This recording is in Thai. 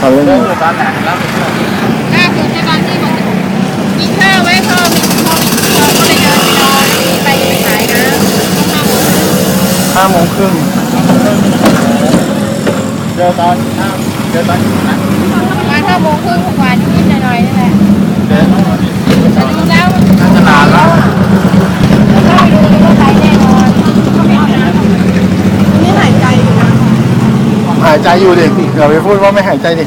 ตองเดินเอาเรื่องตอนไหนแล้วล่าสุดในตอนที่บอกกินข้าวไว้พอมีพอมีพอก็เลยเดินไปนอนไปขายน้ำห้าโมงครึ่งเจอตอนห้าเจอตอนประมาณห้าโมงครึ่งทุกวันนิดๆหน่อยๆนี่แหละ เจอ จะดูแล้ว น่าจะนานแล้ว ก็ไปดูว่าไปแน่นอนก็ไม่เอาน้ำนี่หายใจอยู่นะ หายใจอยู่ดิอย่าไปพูดว่าไม่หายใจดิ